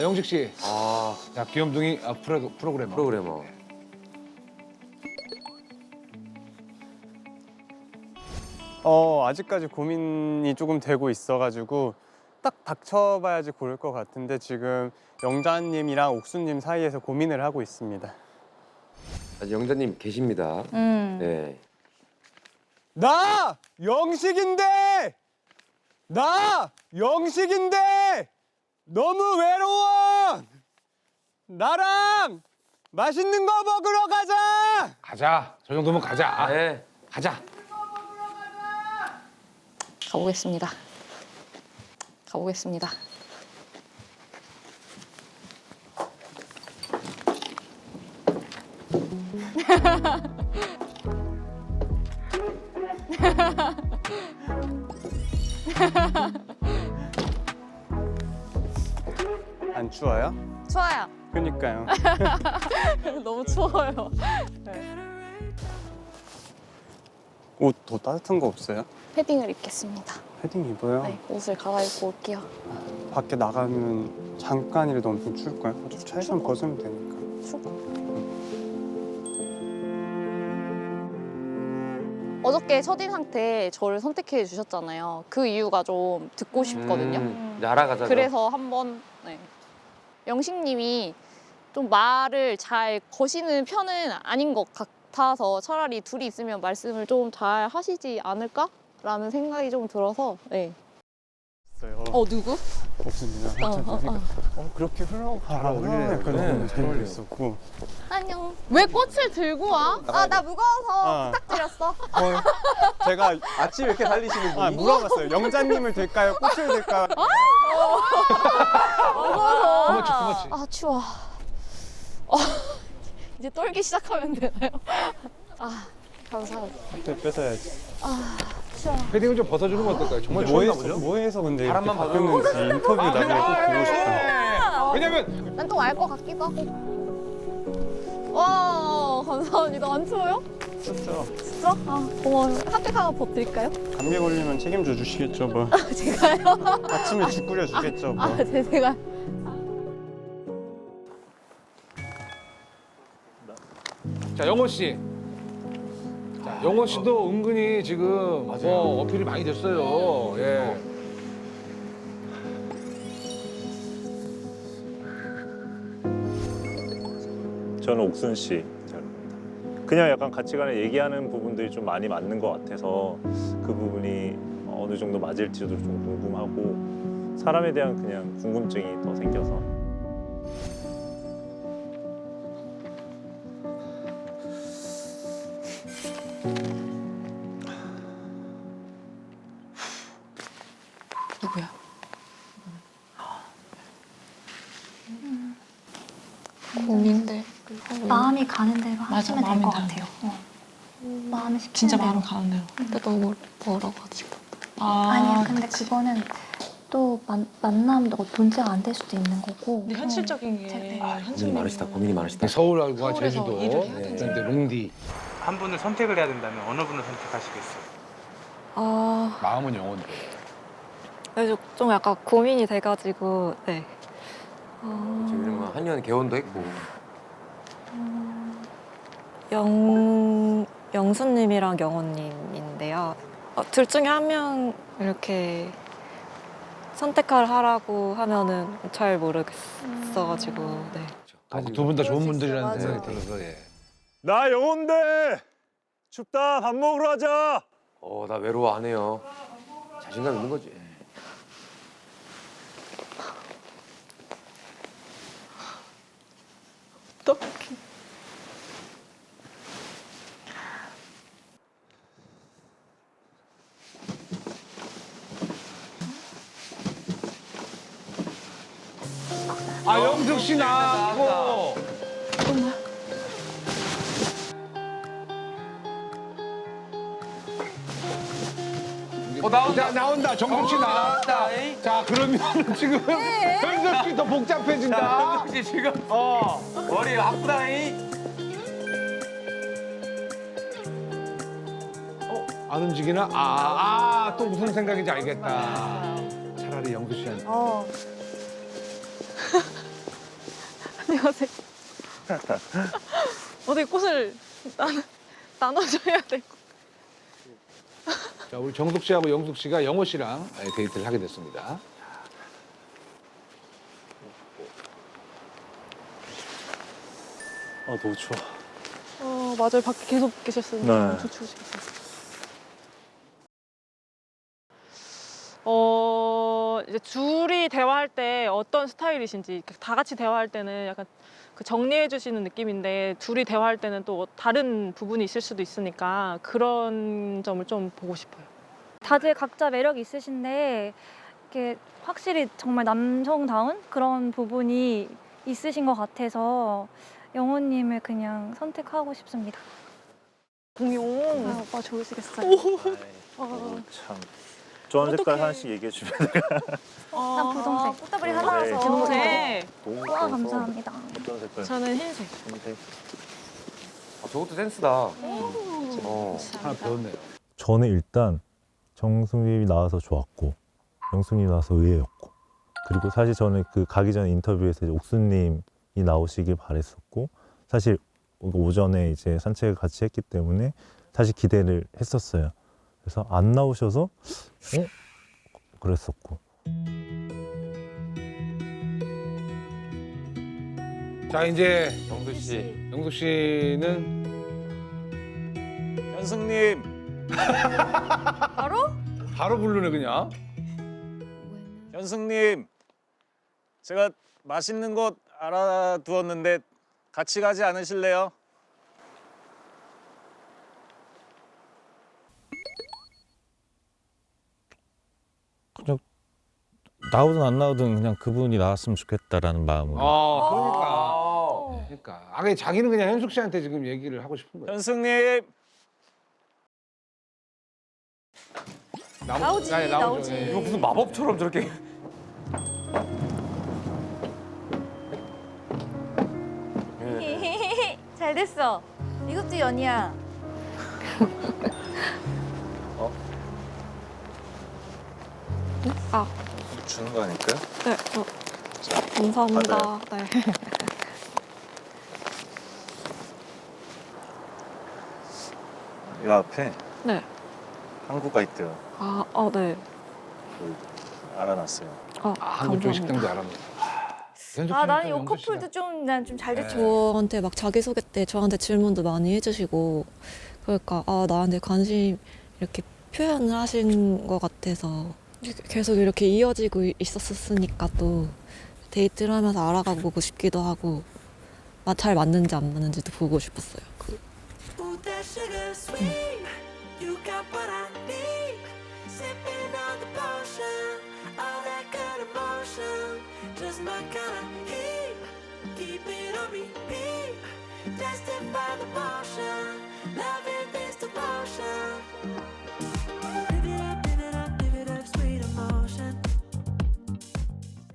아, 영식 씨. 아 자, 귀염둥이 아, 프로, 프로그래머. 프로그래머. 어 아직까지 고민이 조금 되고 있어가지고 딱 닥쳐봐야지 고를 것 같은데 지금 영자님이랑 옥수님 사이에서 고민을 하고 있습니다. 아직 영자님 계십니다. 음. 네. 나 영식인데 나 영식인데 너무 외로워. 나랑 맛있는 거 먹으러 가자. 가자. 저 정도면 가자. 네. 가자. 가보겠습니다. 가보겠습니다. 안 추워요? 추워요. 그니까요. 너무 추워요. 옷더 따뜻한 거 없어요? 패딩을 입겠습니다. 패딩 입어요. 네, 옷을 갈아입고 올게요. 밖에 나가면 잠깐이라도 엄청 추울 거예요. 어차피 차에서 벗으면 되니까. 어저께 첫인상 때 저를 선택해 주셨잖아요. 그 이유가 좀 듣고 싶거든요. 음, 이제 알아가자. 그래서 한번 네. 영식님이 좀 말을 잘 거시는 편은 아닌 것 같아서 차라리 둘이 있으면 말씀을 좀 잘 하시지 않을까라는 생각이 좀 들어서 네. 어 누구? 없습니다. 어, 어, 어. 어, 그렇게 흘러가라. 어울리네요. 약간 네, 그런 어울려요. 있었고. 안녕. 왜 꽃을 들고 와? 아 나 무거워서 아. 부탁드렸어. 어, 제가 아침에 이렇게 달리시는 분이 아, 물어봤어요. 영자님을 될까요? 꽃을 될까요? 무거워서. 구머치, 구머치. 아 추워. 어, 이제 떨기 시작하면 되나요? 아 감사합니다. 네, 뺏어야지. 추워. 패딩을 좀 벗어주는 건 어떨까요? 정말 뭐 추웠나 해서, 보죠? 뭐 해서 근데 이렇게 바람만 바뀌었는지 인터뷰 나중에 꼭 보고 싶다. 왜냐면 난 또 알 것 같기도 하고. 와 감사합니다. 안 추워요? 진짜 진짜? 아 고마워요. 핫팩 하나 더 드릴까요? 감기 걸리면 책임져 주시겠죠, 뭐. 제가요? 아침에 죽 끓여 주겠죠, 뭐. 아 제- 제가. 자, 영호 씨. 자, 영호 씨도 은근히 지금 뭐 어필이 많이 됐어요. 예. 저는 옥순 씨. 그냥 약간 가치관을 얘기하는 부분들이 좀 많이 맞는 것 같아서 그 부분이 어느 정도 맞을지도 좀 궁금하고 사람에 대한 그냥 궁금증이 더 생겨서 누구야? 고민돼. 마음이 가는 대로 맞아, 하시면 될 마음이 것 가는 같아요. 어. 마음이 시키는 진짜 대로. 마음 가는 대로. 근데 너무 멀어가지고. 아, 아니야, 근데 그거는 또 만, 만남 뭐 문제가 안 될 수도 있는 거고. 근데 현실적인 게 네. 고민이 많으시다. 고민이 많으시다. 서울과 서울에서 제주도. 일을 해야 롱디. 한 분을 선택을 해야 된다면 어느 분을 선택하시겠어요? 아, 마음은 영혼대. 그래서 좀 약간 고민이 돼가지고, 네. 어, 지금 뭐 한년 개원도 했고. 영, 영수님이랑 영호님인데요. 어, 둘 중에 한 명 이렇게 선택을 하라고 하면은 잘 모르겠어가지고, 네. 두 분 다 좋은 분들이라는. 생각이 들어서 예. 나 영혼데 춥다 밥 먹으러 가자. 어, 나 외로워 안 해요. 자신감 있는 거지. 아, 영숙 씨 나왔고. 어, 나온다. 나온다. 정숙 씨 나왔다. 자, 그러면 지금 현석 씨더 복잡해진다. 혹시 지금 어. 머리 아프다잉? 안 움직이나? 아, 아, 또 무슨 생각인지 알겠다. 차라리 영수 씨한테. 어. 안녕하세요. 어떻게 꽃을 나눠, 나눠줘야 되고. 자, 우리 정숙 씨하고 영숙 씨가 영호 씨랑 데이트를 하게 됐습니다. 아 너무 추워. 어, 맞아요. 밖에 계속 계셨으니까 네. 엄청 추우시겠어요. 어, 이제 둘이 대화할 때 어떤 스타일이신지 이렇게 다 같이 대화할 때는 약간 그 정리해 주시는 느낌인데 둘이 대화할 때는 또 다른 부분이 있을 수도 있으니까 그런 점을 좀 보고 싶어요. 다들 각자 매력이 있으신데 이게 확실히 정말 남성다운 그런 부분이 있으신 것 같아서 영호님을 그냥 선택하고 싶습니다. 공룡. 아, 오빠 좋으시겠어요. 아이, 참. 좋아하는 색깔. 하나씩 얘기해 주면 난 분홍색. 꽃다발이 네. 하나라서. 분홍색. 너무 와 좋아서 감사합니다. 어떤 색깔? 저는 흰색. 흰색. 아, 저것도 센스다. 어. 하나 배웠네요. 저는 일단 정숙님이 나와서 좋았고 영숙님이 나와서 의외였고 그리고 사실 저는 그 가기 전에 인터뷰에서 이제 옥수님이 나오시길 바랬었고 사실 오전에 이제 산책을 같이 했기 때문에 사실 기대를 했었어요. 그래서 안 나오셔서 어? 그랬었고 자, 이제 영수 씨. 영숙 씨는 현승님, 바로 부르네 그냥. 현승님, 제가 맛있는 곳 알아두었는데 같이 가지 않으실래요? 나오든 안 나오든 그냥 그분이 나왔으면 좋겠다라는 마음으로 아, 그러니까. 아. 그러니까. 아, 그냥 자기는 그냥 현숙 씨한테 지금 얘기를 하고 싶은 거예요. 현승님, 나오, 나오지, 아니, 나오죠. 나오지. 예. 이거 무슨 마법처럼 저렇게. 잘 됐어. 이것도 연이야. 주는 거 아닐까요? 네, 어, 감사합니다. 네. 이 앞에 네. 항구가 있대요. 아, 어, 네. 알아놨어요. 아, 아, 한국 쪽 감사합니다. 식당도 알아봅니다. 현숙 아 씨는 나는 이 커플도 좀 난 좀 잘 됐죠. 저한테 막 자기소개 때 저한테 질문도 많이 해주시고 그러니까 아 나한테 관심 이렇게 표현을 하신 것 같아서 계속 이렇게 이어지고 있었으니까 또 데이트를 하면서 알아가고 싶기도 하고 마- 잘 맞는지 안 맞는지도 보고 싶었어요. 그 Ooh,